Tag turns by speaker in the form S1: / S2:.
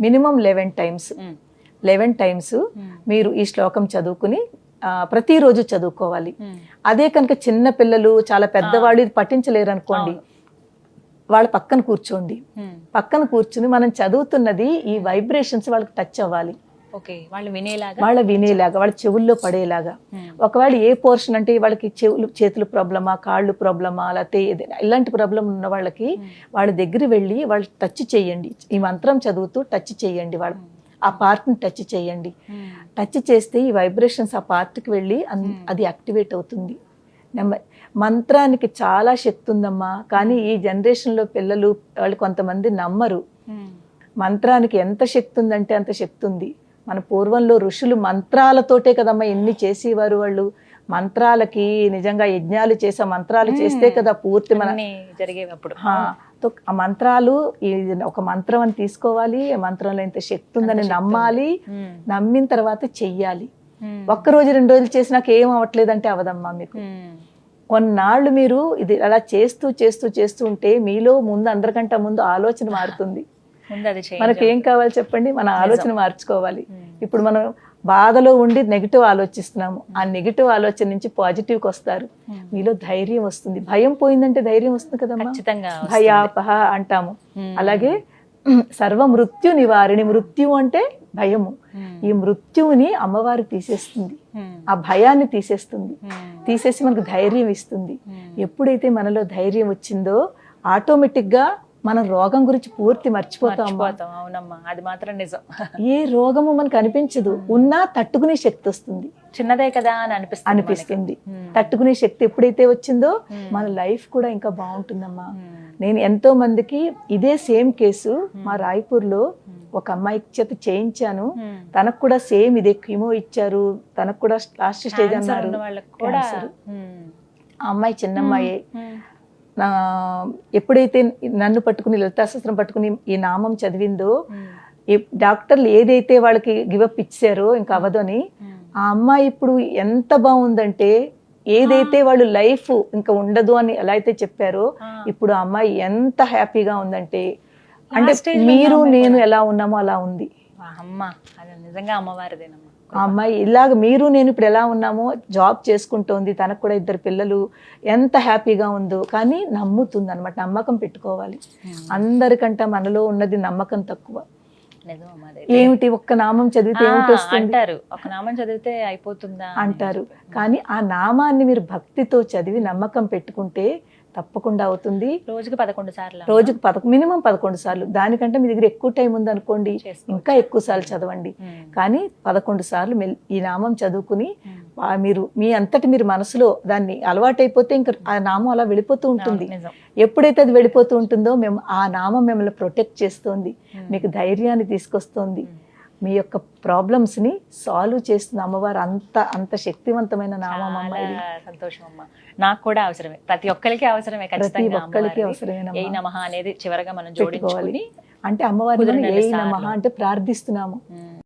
S1: Minimum eleven times
S2: um.
S1: Eleven times
S2: um.
S1: మీరు ఈ శ్లోకం చదువుకుని ప్రతిరోజు చదువుకోవాలి. అదే కనుక చిన్న పిల్లలు చాలా పెద్దవాళ్ళు ఇది పఠించలేరు అనుకోండి వాళ్ళ పక్కన కూర్చోండి. పక్కన కూర్చుని మనం చదువుతున్నది ఈ వైబ్రేషన్స్ వాళ్ళకి టచ్ అవ్వాలి
S2: వాళ్ళు వినేలాగా?
S1: వాళ్ళ వినేలాగా వాళ్ళ చెవుల్లో పడేలాగా.
S2: ఉమ్.
S1: ఒకవేళ ఏ పోర్షన్ అంటే వాళ్ళకి చెవులు చేతులు ప్రాబ్లమా కాళ్ళు ప్రాబ్లమా లేకపోతే ఏదైనా ఇలాంటి ప్రాబ్లం ఉన్న వాళ్ళకి వాళ్ళ దగ్గర వెళ్ళి వాళ్ళు టచ్ చేయండి. ఈ మంత్రం చదువుతూ టచ్ చేయండి వాళ్ళ. ఆ పార్ట్ని టచ్ చేయండి. టచ్ చేస్తే ఈ వైబ్రేషన్స్ ఆ పార్ట్కి వెళ్ళి అది యాక్టివేట్ అవుతుంది. నెమ్మ మంత్రానికి చాలా శక్తి ఉందమ్మా. కానీ ఈ జనరేషన్లో పిల్లలు వాళ్ళు కొంతమంది నమ్మరు. మంత్రానికి ఎంత శక్తి ఉందంటే అంత శక్తి ఉంది. మన పూర్వంలో ఋషులు మంత్రాలతోటే కదమ్మా ఎన్ని చేసేవారు వాళ్ళు? మంత్రాలకి నిజంగా యజ్ఞాలు చేసే మంత్రాలు చేస్తే కదా పూర్తి మన
S2: అప్పుడు
S1: ఆ, మంత్రాలు ఈ ఒక మంత్రం అని తీసుకోవాలి ఆ మంత్రంలో ఇంత శక్తి ఉందని నమ్మాలి. నమ్మిన తర్వాత చెయ్యాలి. ఒక్క రోజు రెండు రోజులు చేసినాక ఏం అవ్వట్లేదంటే అవదమ్మా మీకు. కొన్నాళ్ళు మీరు ఇది అలా చేస్తూ చేస్తూ చేస్తూ ఉంటే మీలో ముందు అందరికంటే ముందు ఆలోచన మారుతుంది. మనకి ఏం కావాలి చెప్పండి? మన ఆలోచన మార్చుకోవాలి. ఇప్పుడు మనం బాధలో ఉండి నెగిటివ్ ఆలోచిస్తున్నాము. ఆ నెగిటివ్ ఆలోచన నుంచి పాజిటివ్కి వస్తారు. మీలో ధైర్యం వస్తుంది. భయం పోయిందంటే ధైర్యం వస్తుంది కదమ్మా? భయాపహ అంటాము. అలాగే సర్వ మృత్యు నివారిణి. మృత్యు అంటే భయము. ఈ మృత్యువుని అమ్మవారు తీసేస్తుంది. ఆ భయాన్ని తీసేస్తుంది. తీసేసి మనకు ధైర్యం ఇస్తుంది. ఎప్పుడైతే మనలో ధైర్యం వచ్చిందో ఆటోమేటిక్గా మనం రోగం గురించి పూర్తి మర్చిపోతాం
S2: అవునమ్మా. అది మాత్రం నిజం.
S1: ఏ రోగము మనకు అనిపించదు. ఉన్నా తట్టుకునే శక్తి వస్తుంది.
S2: చిన్నదే కదా అని అనిపిస్తుంది
S1: అనిపిస్తుంది. తట్టుకునే శక్తి ఎప్పుడైతే వచ్చిందో మన లైఫ్ కూడా ఇంకా బాగుంటుందమ్మా. నేను ఎంతో మందికి ఇదే సేమ్ కేసు మా రాయ్పూర్లో ఒక అమ్మాయి చేత చేయించాను. తనకు కూడా సేమ్ ఇదే కీమో ఇచ్చారు. తనకు కూడా లాస్ట్ స్టేజ్ అన్నారు. ఆ అమ్మాయి చిన్న అమ్మాయి
S2: ఉమ్.
S1: నా ఎప్పుడైతే నన్ను పట్టుకుని లలితాశాస్త్రం పట్టుకుని ఈ నామం చదివిందో డాక్టర్లు ఏదైతే వాళ్ళకి గివప్ ఇచ్చారో ఇంకా అవ్వదని
S2: ఉమ్.
S1: ఆ అమ్మాయి ఇప్పుడు ఎంత బాగుందంటే ఏదైతే వాళ్ళు లైఫ్ ఇంకా ఉండదు అని ఎలా అయితే చెప్పారో. ఇప్పుడు ఆ అమ్మాయి ఎంత హ్యాపీగా ఉందంటే అంటే మీరు నేను ఎలా ఉన్నామో అలా ఉంది.
S2: అమ్మ అది నిజంగా అమ్మవారిదేనమ్మా.
S1: ఆ అమ్మాయి ఇలాగ మీరు నేను ఇప్పుడు ఎలా ఉన్నామో జాబ్ చేసుకుంటోంది తనకు కూడా ఇద్దరు పిల్లలు ఎంత హ్యాపీగా ఉందో కానీ నమ్ముతుంది అనమాట నమ్మకం పెట్టుకోవాలి. అందరికంటే మనలో ఉన్నది నమ్మకం తక్కువ. ఏమిటి ఒక్క నామం చదివితే
S2: అంటారు. ఒక నామం చదివితే అయిపోతుందా
S1: అంటారు. కానీ ఆ నామాన్ని మీరు భక్తితో చదివి నమ్మకం పెట్టుకుంటే తప్పకుండా అవుతుంది.
S2: రోజుకి పదకొండు సార్లు?
S1: రోజుకు పదకొ మినిమం పదకొండు సార్లు. దానికంటే మీ దగ్గర ఎక్కువ టైం ఉంది అనుకోండి
S2: చేసుకోవచ్చు.
S1: ఇంకా ఎక్కువ సార్లు చదవండి. కానీ పదకొండు సార్లు ఈ నామం చదువుకుని మీరు మీ అంతటి మీరు మనసులో దాన్ని అలవాటైపోతే ఇంకా ఆ నామం అలా వెళ్ళిపోతూ ఉంటుంది. ఎప్పుడైతే అది వెళ్ళిపోతూ ఉంటుందో మేము ఆ నామం మిమ్మల్ని ప్రొటెక్ట్ చేస్తోంది. మీకు ధైర్యాన్ని తీసుకొస్తోంది. మీ యొక్క ప్రాబ్లమ్స్ని సాల్వ్ చేస్తుంది అమ్మవారు. అంత అంత శక్తివంతమైన నామం అమ్మ
S2: సంతోషం అమ్మా. నాకు కూడా అవసరమే. ప్రతి ఒక్కరికి అవసరమే
S1: ప్రతి ఒక్కరికి
S2: అమ్మవారిది.
S1: అవసరమేనమ్మా.
S2: ఏ నమః అనేది చివరగా మనం జోడించుకుని
S1: అంటే
S2: కుదిరినన్ని
S1: ఏ అంటే ప్రార్థిస్తున్నాము.